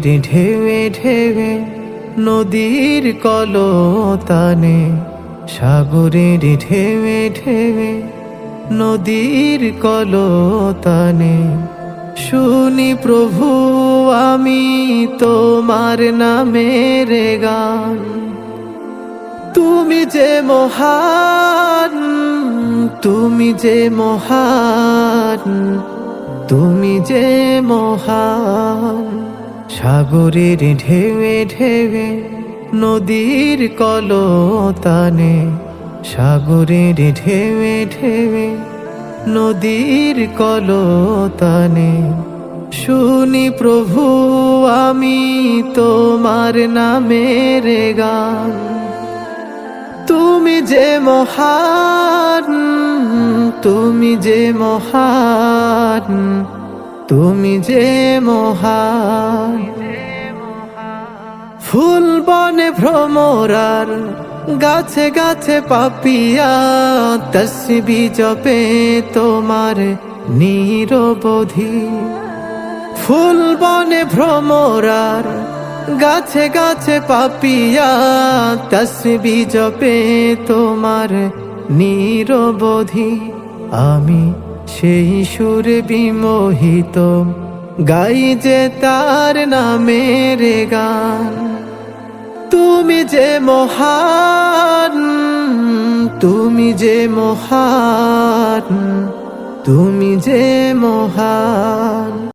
ঢেউে ঢেউে, নদীর কলতানে, সাগরের ঢেউে ঢেউে, নদীর কলতানে। শুনি প্রভু, আমি তোমার নামের গান। তুমি যে মহান, তুমি যে মহান, তুমি যে মহান। সাগরের ঢেউে ঢেউে নদীর কলতানে, সাগরের ঢেউে ঢেউে নদীর কলতানে। শুনি প্রভু, আমি তোমার নামের গান। তুমি যে মহান, তুমি যে মহান, তুমি যে মহান। ফুল বনে ভ্রমরার, গাছে গাছে পাপিয়া, তসবি জপে তোমার নিরবধি। ফুল বনে ভ্রমরার, গাছে গাছে পাপিয়া, তসবি জপে তোমার নিরবধি। আমি সেই সুর বিমোহিত, গাই যে তার নামের গান। তুমি যে মহান তুমি যে মহান তুমি যে মহান।